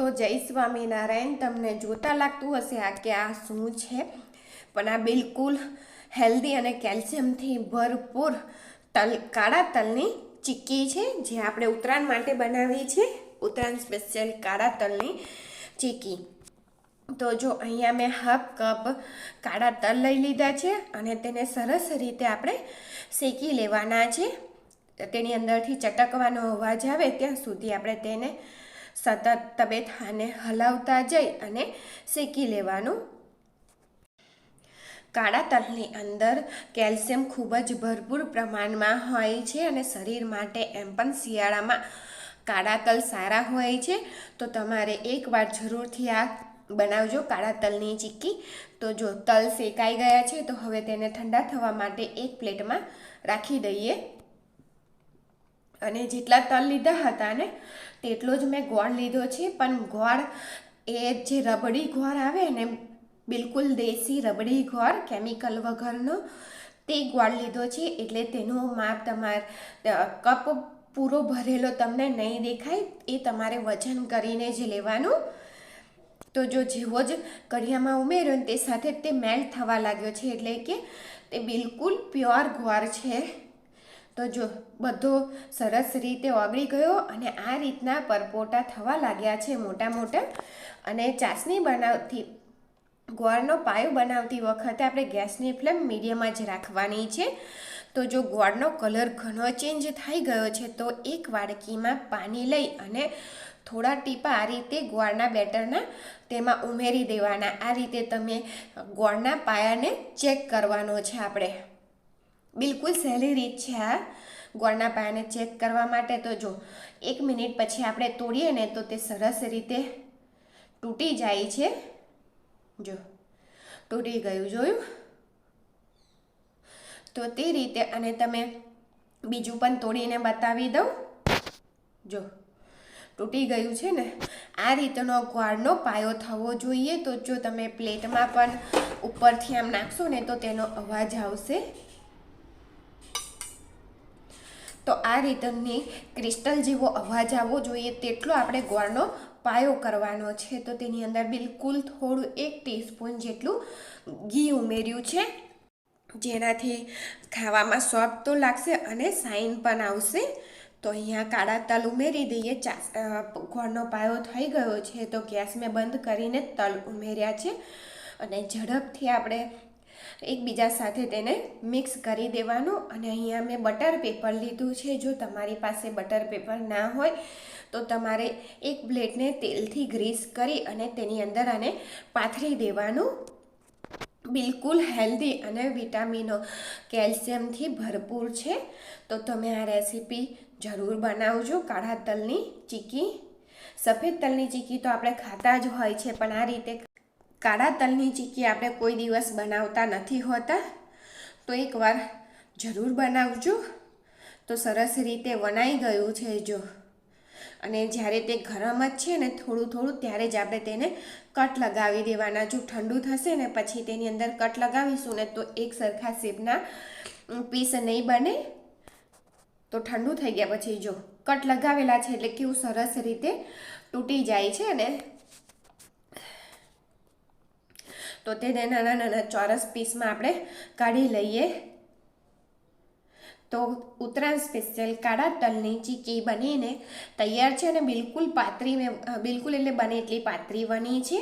તો જય સ્વામિનારાયણ, તમને જોતા લાગતું હશે આ કે આ શું છે? પણ આ બિલકુલ હેલ્ધી અને કેલ્શિયમથી ભરપૂર તલ, કાળા તલની ચીક્કી છે, જે આપણે ઉત્તરાયણ માટે બનાવી છે ઉત્તરાયણ સ્પેશિયલ કાળા તલની ચીક્કી. તો જો અહીંયા મેં હાફ કપ કાળા તલ લઈ લીધા છે અને તેને સરસ રીતે આપણે શેકી લેવાના છે. તેની અંદરથી ચટકવાનો અવાજ આવે ત્યાં સુધી આપણે તેને સતત તબેથાને હલાવતા જઈ અને શેકી લેવાનું. કાળા તલની અંદર કેલ્શિયમ ખૂબ જ ભરપૂર પ્રમાણમાં હોય છે અને શરીર માટે એમ પણ શિયાળામાં કાળા તલ સારા હોય છે. તો તમારે એકવાર જરૂરથી આ બનાવજો કાળા તલની ચીક્કી. તો જો તલ શેકાઈ ગયા છે તો હવે તેને ઠંડા થવા માટે એક પ્લેટમાં રાખી દઈએ. અને જેટલા તલ લીધા હતા ને, તેટલો જ મેં ગોળ લીધો છે. પણ ગોળ એ જે રબડી ગોળ આવે ને, બિલકુલ દેશી રબડી ગોળ કેમિકલ વગરનો, તે ગોળ લીધો છે. એટલે તેનો માપ તમારે કપ પૂરો ભરેલો તમને નહીં દેખાય, એ તમારે વજન કરીને જ લેવાનું. તો જો જેવો જ કઢિયામાં ઉમેર્યો તે સાથે તે મેલ્ટ થવા લાગ્યો છે. એટલે કે તે બિલકુલ પ્યોર ગોળ છે. તો જો, બધો સરસ રીતે ઓગળી ગયો અને આ રીતના પરપોટા થવા લાગ્યા છે મોટા મોટા. અને ચાસણી બનાવતી, ગોળનો પાયો બનાવતી વખતે આપણે ગેસની ફ્લેમ મીડિયમમાં જ રાખવાની છે. તો જો ગોળનો કલર ઘણો ચેન્જ થઈ ગયો છે, તો એક વાડકીમાં પાણી લઈ અને થોડા ટીપા આ રીતે ગોળના બેટરના તેમાં ઉમેરી દેવાના. આ રીતે તમે ગોળના પાયાને ચેક કરવાનો છે આપણે. બિલકુલ સહેલી રીત છે આ ગોળના પાયાને ચેક કરવા માટે તો જો, એક મિનિટ પછી આપણે તોડીએ ને તો તે સરસ રીતે તૂટી જાય છે. જો, તૂટી ગયું, જોયું? તો તે રીતે અને તમે બીજું પણ તોડીને બતાવી દઉં. જો, તૂટી ગયું છે ને, આ રીતનો ગોળનો પાયો થવો જોઈએ. તો જો તમે પ્લેટમાં પણ ઉપરથી આમ નાખશો ને તો તેનો અવાજ આવશે. તો આ રીતની ક્રિસ્ટલ જેવો અવાજ આવવો જોઈએ તેટલો આપણે ગોળનો પાયો કરવાનો છે. તો તેની અંદર બિલકુલ થોડું એક ટીસ્પૂન જેટલું ઘી ઉમેર્યું છે. જેનાથી ખાવામાં સોફ્ટ તો લાગશે અને સાઈન પણ આવશે. તો અહીંયા કાળા તલ ઉમેરી દઈએ. ચા ગોળનો પાયો થઈ ગયો છે તો ગેસ મેં બંધ કરીને તલ ઉમેર્યા છે. અને ઝડપથી આપણે એકબીજા સાથે તેને મિક્સ કરી દેવાનું. અને અહીંયા મેં બટર પેપર લીધું છે. જો તમારી પાસે બટર પેપર ના હોય, તો તમારે એક પ્લેટને તેલથી ગ્રીસ કરી અને તેની અંદર આને પાથરી દેવાનું. બિલકુલ હેલ્ધી અને વિટામિનો કેલ્શિયમથી ભરપૂર છે. તો તમે આ રેસીપી જરૂર બનાવજો. કાળા તલની ચીકી. સફેદ તલની ચીકી તો આપણે ખાતા જ હોય છે, પણ આ રીતે કાળા તલની ચીકી આપણે કોઈ દિવસ બનાવતા નથી હોતા. તો એકવાર જરૂર બનાવજો. તો સરસ રીતે વનાઈ ગયું છે જો. અને જ્યારે તે ગરમ જ છે ને થોડું થોડું, ત્યારે જ આપણે તેને કટ લગાવી દેવાના. જો ઠંડુ થશે ને પછી તેની અંદર કટ લગાવીશું ને તો એક સરખા શેપના પીસ નહીં બને. તો ઠંડુ થઈ ગયા પછી જો, કટ લગાવેલા છે એટલે કેવું સરસ રીતે તૂટી જાય છે ને તો તેને નાના નાના ચોરસ પીસમાં આપણે કાઢી લઈએ. તો ઉત્તરાયણ સ્પેશિયલ કાળા તલની ચીકી બનીને તૈયાર છે અને બિલકુલ પાતળી બિલકુલ એટલે બને એટલી પાતળી બની છે.